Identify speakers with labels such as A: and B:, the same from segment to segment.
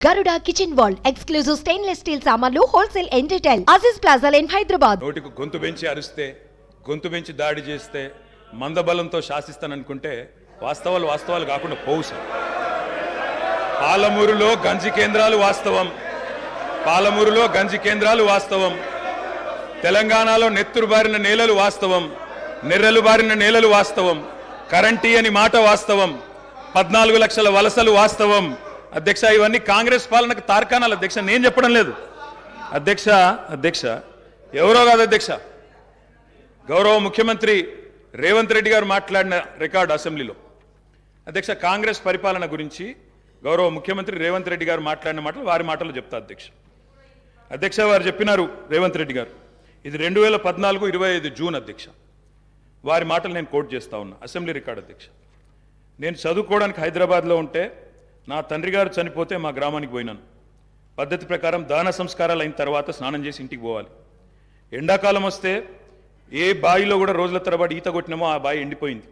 A: Garuda kitchen wall exclusive stainless steel సామాన్లు wholesale and retail Aziz plaza line Hyderabad
B: నోటికి గొంతు పెంచి అరిస్తే గొంతు పెంచి దాడి చేస్తే మందబలంతో శాసిస్తాననుకుంటే వాస్తవాలు వాస్తవాలు కాకుండా పోవు సార్. పాలమూరులో గంజి కేంద్రాలు వాస్తవం. పాలమూరులో గంజి కేంద్రాలు వాస్తవం. తెలంగాణలో నెత్తురు బారిన నేలలు వాస్తవం. నెర్రలు బారిన నేలలు వాస్తవం. కరెంటీ అని మాట వాస్తవం. పద్నాలుగు లక్షల వలసలు వాస్తవం. అధ్యక్ష ఇవన్నీ కాంగ్రెస్ పాలనకు తార్కాణాలు. అధ్యక్ష నేను చెప్పడం లేదు. అధ్యక్ష అధ్యక్ష ఎవరో కాదు అధ్యక్ష. గౌరవ ముఖ్యమంత్రి రేవంత్ రెడ్డి గారు మాట్లాడిన రికార్డు అసెంబ్లీలో. అధ్యక్ష కాంగ్రెస్ పరిపాలన గురించి గౌరవ ముఖ్యమంత్రి రేవంత్ రెడ్డి గారు మాట్లాడిన మాటలు వారి మాటలు చెప్తా అధ్యక్ష. అధ్యక్ష వారు చెప్పినారు రేవంత్ రెడ్డి గారు. ఇది రెండు వేల పద్నాలుగు ఇరవై ఐదు జూన్ అధ్యక్ష. వారి మాటలు నేను కోట్ చేస్తా ఉన్నా. అసెంబ్లీ రికార్డు అధ్యక్ష. నేను చదువుకోవడానికి హైదరాబాద్లో ఉంటే నా తండ్రి గారు చనిపోతే మా గ్రామానికి పోయినాను. పద్ధతి ప్రకారం దాన సంస్కారాలు అయిన తర్వాత స్నానం చేసి ఇంటికి పోవాలి. ఎండాకాలం వస్తే ఏ బావిలో కూడా రోజుల తరబడి ఈత కొట్టినామో ఆ బావి ఎండిపోయింది.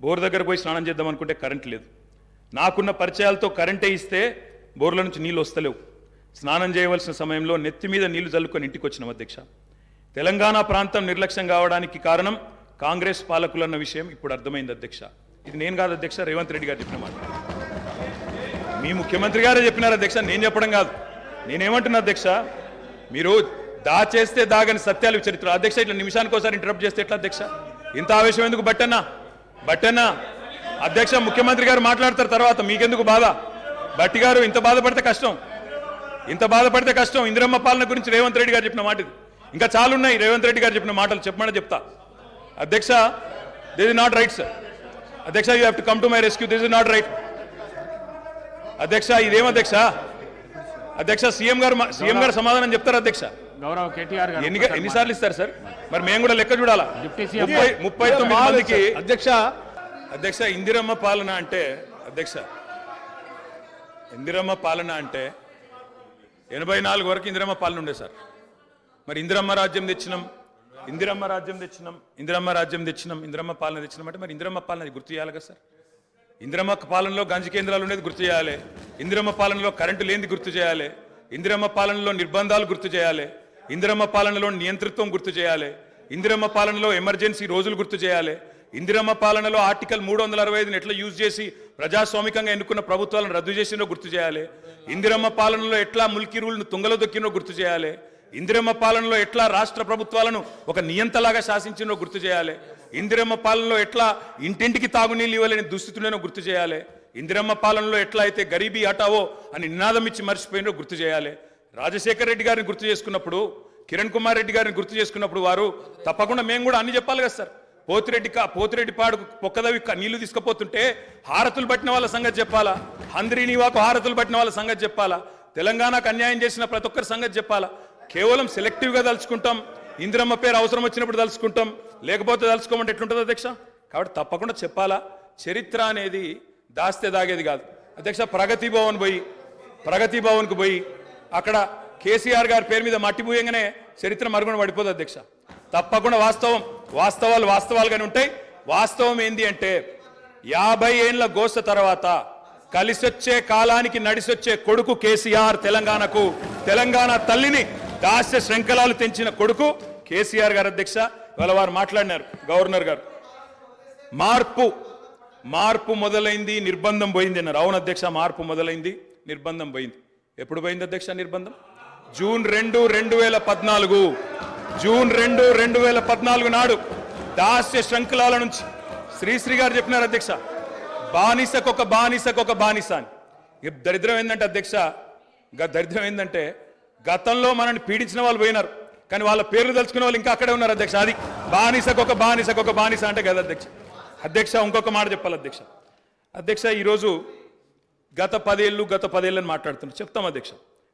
B: బోర్ దగ్గర పోయి స్నానం చేద్దాం అనుకుంటే కరెంట్ లేదు. నాకున్న పరిచయాలతో కరెంటే ఇస్తే బోర్ల నుంచి నీళ్ళు వస్తలేవు. స్నానం చేయవలసిన సమయంలో నెత్తి మీద నీళ్ళు చల్లుకొని ఇంటికి వచ్చిన అధ్యక్ష. తెలంగాణ ప్రాంతం నిర్లక్ష్యం కావడానికి కారణం కాంగ్రెస్ పాలకులన్న విషయం ఇప్పుడు అర్థమైంది అధ్యక్ష. ఇది నేను కాదు అధ్యక్ష రేవంత్ రెడ్డి గారు చెప్పిన మాట. మీ ముఖ్యమంత్రి గారే చెప్పినారు అధ్యక్ష నేను చెప్పడం కాదు. నేనేమంటున్నా అధ్యక్ష మీరు దాచేస్తే దాగని సత్యాలు చరిత్ర అధ్యక్ష ఇట్లా నిమిషానికి ఒకసారి ఇంటరప్ట్ చేస్తే ఎట్లా అధ్యక్ష? ఇంత ఆవేశం ఎందుకు బట్టన్నా? బట్టన్నా? అధ్యక్ష ముఖ్యమంత్రి గారు మాట్లాడతారు తర్వాత మీకెందుకు బాధ? బట్టి గారు ఇంత బాధపడితే కష్టం. ఇంత బాధపడితే కష్టం. ఇందిరమ్మ పాలన గురించి రేవంత్ రెడ్డి గారు చెప్పిన మాట ఇంకా చాలా ఉన్నాయి. రేవంత్ రెడ్డి గారు చెప్పిన మాటలు చెప్పమని చెప్తా. అధ్యక్ష this is not right sir అధ్యక్ష you have to come to my rescue this is not right అధ్యక్ష ఇదేం అధ్యక్ష? అధ్యక్ష సీఎం గారు సీఎం గారు సమాధానం చెప్తారు అధ్యక్ష?
C: గౌరవ కేటీఆర్ గారు
B: ఎన్ని ఎన్నిసార్లు ఇస్తారు సార్? మరి మేము కూడా లెక్క చూడాలా? ముప్పై ముప్పై తొమ్మిది మందికి
D: అధ్యక్ష.
B: అధ్యక్ష ఇందిరమ్మ పాలన అంటే అధ్యక్ష ఇందిరమ్మ పాలన అంటే ఎనభై నాలుగు వరకు ఇందిరమ్మ పాలన ఉండే సార్. మరి ఇందిరమ్మ రాజ్యం తెచ్చినాం ఇందిరమ్మ రాజ్యం తెచ్చినాం ఇందిరమ్మ రాజ్యం తెచ్చినాం ఇందిరమ్మ పాలన తెచ్చినాం అంటే మరి ఇందిరమ్మ పాలన అది గుర్తు చేయాలి కదా సార్. ఇందిరమ్మ పాలనలో గంజి కేంద్రాలు ఉండేది గుర్తు చేయాలి. ఇందిరమ్మ పాలనలో కరెంటు లేనిది గుర్తు చేయాలి. ఇందిరమ్మ పాలనలో నిర్బంధాలు గుర్తు చేయాలి. ఇందిరమ్మ పాలనలో నియంతృత్వం గుర్తు చేయాలి. ఇందిరమ్మ పాలనలో ఎమర్జెన్సీ రోజులు గుర్తు చేయాలి. ఇందిరమ్మ పాలనలో ఆర్టికల్ మూడు వందల అరవై ఐదుని ఎట్లా యూజ్ చేసి ప్రజాస్వామికంగా ఎన్నుకున్న ప్రభుత్వాలను రద్దు చేసినో గుర్తు చేయాలి. ఇందిరమ్మ పాలనలో ఎట్లా ముల్కీ రూల్ను తుంగలో దొక్కినో గుర్తు చేయాలి. ఇందిరమ్మ పాలనలో ఎట్లా రాష్ట్ర ప్రభుత్వాలను ఒక నియంతలాగా శాసించినో గుర్తు చేయాలి. ఇందిరమ్మ పాలనలో ఎట్లా ఇంటింటికి తాగునీళ్ళు ఇవ్వలేని దుస్థితులను గుర్తు చేయాలి? ఇందిరమ్మ పాలనలో ఎట్లా అయితే గరీబీ హటావో అని నినాదం ఇచ్చి మర్చిపోయినో గుర్తు చేయాలి. రాజశేఖర రెడ్డి గారిని గుర్తు చేసుకున్నప్పుడు కిరణ్ కుమార్ రెడ్డి గారిని గుర్తు చేసుకున్నప్పుడు వారు తప్పకుండా మేము కూడా అన్ని చెప్పాలి కదా సార్. పోతిరెడ్డి కా పోతిరెడ్డి పాడు పొక్కదవి క- నీళ్ళు తీసుకుపోతుంటే హారతులు పట్టిన వాళ్ళ సంగతి చెప్పాలా? హంద్రీ నీవాకు హారతులు పట్టిన వాళ్ళ సంగతి చెప్పాలా? తెలంగాణకు అన్యాయం చేసిన ప్రతి ఒక్కరి సంగతి చెప్పాలా? కేవలం సెలెక్టివ్గా తలుచుకుంటాం. ఇందిరమ్మ పేరు అవసరం వచ్చినప్పుడు తలుచుకుంటాం. లేకపోతే తలుచుకోమంటే ఎట్లుంటుంది అధ్యక్ష? కాబట్టి తప్పకుండా చెప్పాలా చరిత్ర అనేది దాస్తే దాగేది కాదు. అధ్యక్ష ప్రగతి భవన్ పోయి ప్రగతి భవన్కు పోయి అక్కడ కేసీఆర్ గారి పేరు మీద మట్టి పూయంగానే చరిత్ర మరుగున పడిపోదు అధ్యక్ష. తప్పకుండా వాస్తవం వాస్తవాలు వాస్తవాలుగానే ఉంటాయి. వాస్తవం ఏంది అంటే యాభై ఏండ్ల గోస తర్వాత కలిసొచ్చే కాలానికి నడిసొచ్చే కొడుకు కేసీఆర్ తెలంగాణకు తెలంగాణ తల్లిని దాస్య శృంఖలాలు తెంచిన కొడుకు కేసీఆర్ గారు అధ్యక్ష. ఇవాళ వారు మాట్లాడినారు గవర్నర్ గారు. మార్పు మార్పు మొదలైంది నిర్బంధం పోయింది అన్నారు. అవును అధ్యక్ష మార్పు మొదలైంది నిర్బంధం పోయింది. ఎప్పుడు పోయింది అధ్యక్ష నిర్బంధం? జూన్ రెండు రెండు వేల పద్నాలుగు. జూన్ రెండు రెండు వేల పద్నాలుగు నాడు దాస్య శృంఖలాల నుంచి శ్రీశ్రీ గారు చెప్పినారు అధ్యక్ష. బానిసకొక బానిసకొక బానిస అని. దరిద్రం ఏంటంటే అధ్యక్ష దరిద్రం ఏంటంటే గతంలో మనల్ని పీడించిన వాళ్ళు పోయినారు. కానీ వాళ్ళ పేర్లు తెలుసుకునే వాళ్ళు ఇంకా అక్కడే ఉన్నారు అధ్యక్ష. అది బానిసకొక బానిసకొక బానిస అంటే కదా అధ్యక్ష. అధ్యక్ష ఇంకొక మాట చెప్పాలి అధ్యక్ష. అధ్యక్ష ఈరోజు గత పదేళ్ళు గత పదేళ్ళని మాట్లాడుతున్నాం చెప్తాం అధ్యక్ష.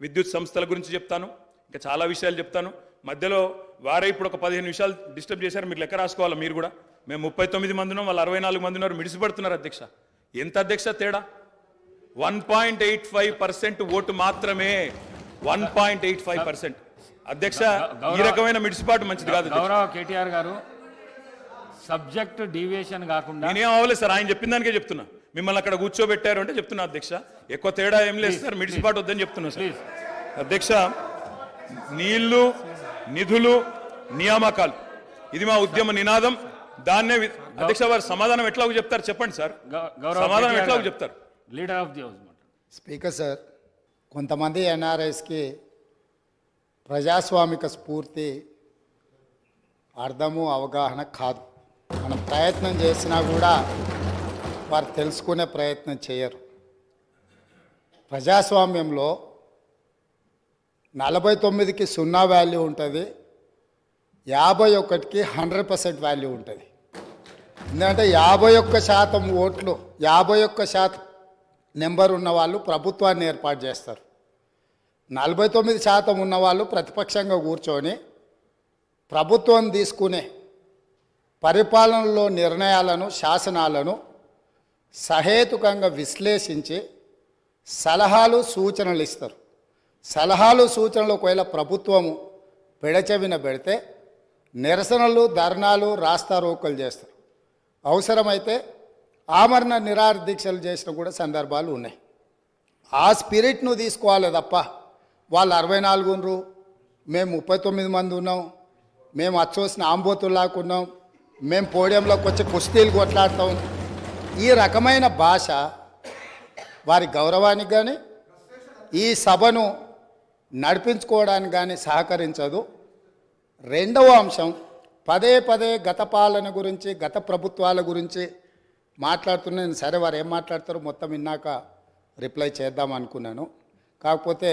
B: విద్యుత్ సంస్థల గురించి చెప్తాను. ఇంకా చాలా విషయాలు చెప్తాను. మధ్యలో వారే ఇప్పుడు ఒక పదిహేను నిమిషాలు డిస్టర్బ్ చేశారు. మీరు లెక్క రాసుకోవాలి మీరు కూడా? మేము ముప్పై తొమ్మిది మంది ఉన్నాం. వాళ్ళు అరవై నాలుగు మంది ఉన్నారు. మిడిసిపడుతున్నారు అధ్యక్ష. ఎంత అధ్యక్ష తేడా? One point eight five percent vote మాత్రమే. One point eight five percent. అధ్యక్ష ఈ రకమైన మిడిసిపాటు మంచిది కాదు.
C: గౌరవ కేటీఆర్ గారు సబ్జెక్ట్ డీవియేషన్ కాకుండా
B: నేనేం అవ్వలేదు సార్ ఆయన చెప్పిన దానికే చెప్తున్నా. మిమ్మల్ని అక్కడ కూర్చోబెట్టారు అంటే చెప్తున్నా అధ్యక్ష. ఎక్కువ తేడా ఏం లేదు సార్ మిడిసిపాటు వద్దని చెప్తున్నా సార్. అధ్యక్ష నీళ్ళు నిధులు నియామకాలు. ఇది మా ఉద్యమ నినాదం. దాన్నే అధ్యక్ష వారు సమాధానం ఎట్లా చెప్తారు చెప్పండి సార్. సమాధానం
C: కేటీఆర్
B: ఎట్లా
C: గారు.
B: చెప్తారు.
C: లీడర్ ఆఫ్ ది హౌస్ మాట.
D: స్పీకర్ సార్ కొంతమంది ఎన్ఆర్ఐస్కి ప్రజాస్వామిక స్ఫూర్తి అర్థము అవగాహన కాదు. మనం ప్రయత్నం చేసినా కూడా వారు తెలుసుకునే ప్రయత్నం చేయరు. ప్రజాస్వామ్యంలో నలభై తొమ్మిదికి సున్నా వాల్యూ ఉంటుంది యాభై ఒకటికి హండ్రెడ్ పర్సెంట్ వాల్యూ ఉంటుంది. ఎందుకంటే యాభై ఒక్క శాతం ఓట్లు యాభై ఒక్క శాతం నెంబర్ ఉన్న వాళ్ళు ప్రభుత్వాన్ని ఏర్పాటు చేస్తారు. నలభై తొమ్మిది శాతం ఉన్నవాళ్ళు ప్రతిపక్షంగా కూర్చొని ప్రభుత్వం తీసుకునే పరిపాలనలో నిర్ణయాలను శాసనాలను సహేతుకంగా విశ్లేషించి సలహాలు సూచనలు ఇస్తారు. సలహాలు సూచనలు ఒకవేళ ప్రభుత్వము పెడచెవిన పెడితే నిరసనలు ధర్నాలు రాస్తారోకలు చేస్తారు. అవసరమైతే ఆమరణ నిరాహార దీక్షలు చేసిన కూడా సందర్భాలు ఉన్నాయి. ఆ స్పిరిట్ను తీసుకోవాలి తప్ప వాళ్ళు అరవై నాలుగు ఉన్నారు మేము ముప్పై తొమ్మిది మంది ఉన్నాం మేము అచ్చోసిన ఆంబోతుల్లాకున్నాం మేము పోడియంలోకి వచ్చి కుస్తీలు కొట్లాడతాం. ఈ రకమైన భాష వారి గౌరవానికి కానీ ఈ సభను నడిపించుకోవడానికి కానీ సహకరించదు. రెండవ అంశం పదే పదే గత పాలన గురించి గత ప్రభుత్వాల గురించి మాట్లాడుతున్నాను సరే వారు ఏం మాట్లాడతారో మొత్తం విన్నాక రిప్లై చేద్దాం అనుకున్నాను. కాకపోతే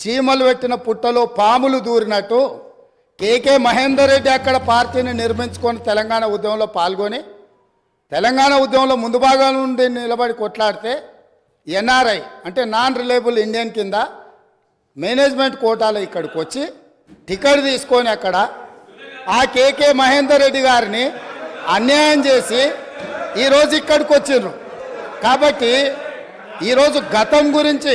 D: చీమలు పెట్టిన పుట్టలో పాములు దూరినట్టు కేకే మహేందర్ రెడ్డి అక్కడ పార్టీని నిర్మించుకొని తెలంగాణ ఉద్యమంలో పాల్గొని తెలంగాణ ఉద్యమంలో ముందు భాగం నుండి నిలబడి కొట్లాడితే ఎన్ఆర్ఐ అంటే నాన్ రిలయబుల్ ఇండియన్ కింద మేనేజ్మెంట్ కోటాలో ఇక్కడికి వచ్చి టికెట్ తీసుకొని అక్కడ ఆ కేకే మహేందర్ రెడ్డి గారిని అన్యాయం చేసి ఈరోజు ఇక్కడికి వచ్చిండ్రు. కాబట్టి ఈరోజు గతం గురించి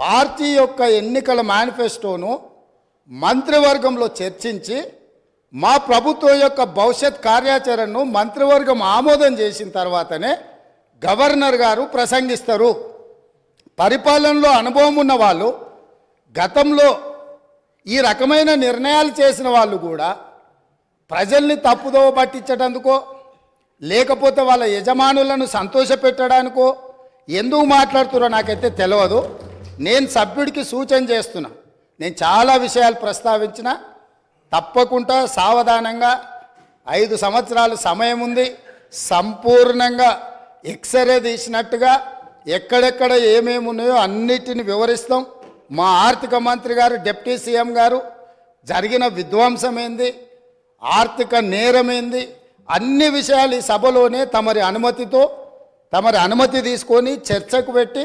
D: పార్టీ యొక్క ఎన్నికల మేనిఫెస్టోను మంత్రివర్గంలో చర్చించి మా ప్రభుత్వం యొక్క భవిష్యత్ కార్యాచరణను మంత్రివర్గం ఆమోదం చేసిన తర్వాతనే గవర్నర్ గారు ప్రసంగిస్తారు. పరిపాలనలో అనుభవం ఉన్న వాళ్ళు గతంలో ఈ రకమైన నిర్ణయాలు చేసిన వాళ్ళు కూడా ప్రజల్ని తప్పుదోవ పట్టించడానికో లేకపోతే వాళ్ళ యజమానులను సంతోషపెట్టడానికో ఎందుకు మాట్లాడుతున్నారో నాకైతే తెలియదు నేను సభ్యుడికి సూచన చేస్తున్నా. నేను చాలా విషయాలు ప్రస్తావించిన తప్పకుండా సావధానంగా ఐదు సంవత్సరాల సమయం ఉంది. సంపూర్ణంగా ఎక్స్రే తీసినట్టుగా ఎక్కడెక్కడ ఏమేమి ఉన్నాయో అన్నిటిని వివరిస్తాం. మా ఆర్థిక మంత్రి గారు డిప్యూటీ సీఎం గారు జరిగిన విధ్వంసమేంది ఆర్థిక నేరమేంది అన్ని విషయాలు ఈ సభలోనే తమరి అనుమతితో తమరి అనుమతి తీసుకొని చర్చకు పెట్టి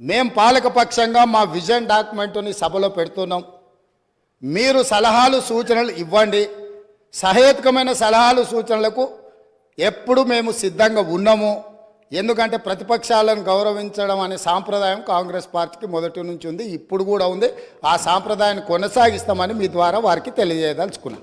D: మేం పాలకపక్షంగా మా విజన్ డాక్యుమెంట్ని సభలో పెడుతున్నాం. మీరు సలహాలు సూచనలు ఇవ్వండి. సహేతుకమైన సలహాలు సూచనలకు ఎప్పుడు మేము సిద్ధంగా ఉన్నాము. ఎందుకంటే ప్రతిపక్షాలను గౌరవించడం అనే సాంప్రదాయం కాంగ్రెస్ పార్టీకి మొదటి నుంచి ఉంది ఇప్పుడు కూడా ఉంది. ఆ సాంప్రదాయాన్ని కొనసాగిస్తామని మీ ద్వారా వారికి తెలియజేయదలుచుకున్నాం.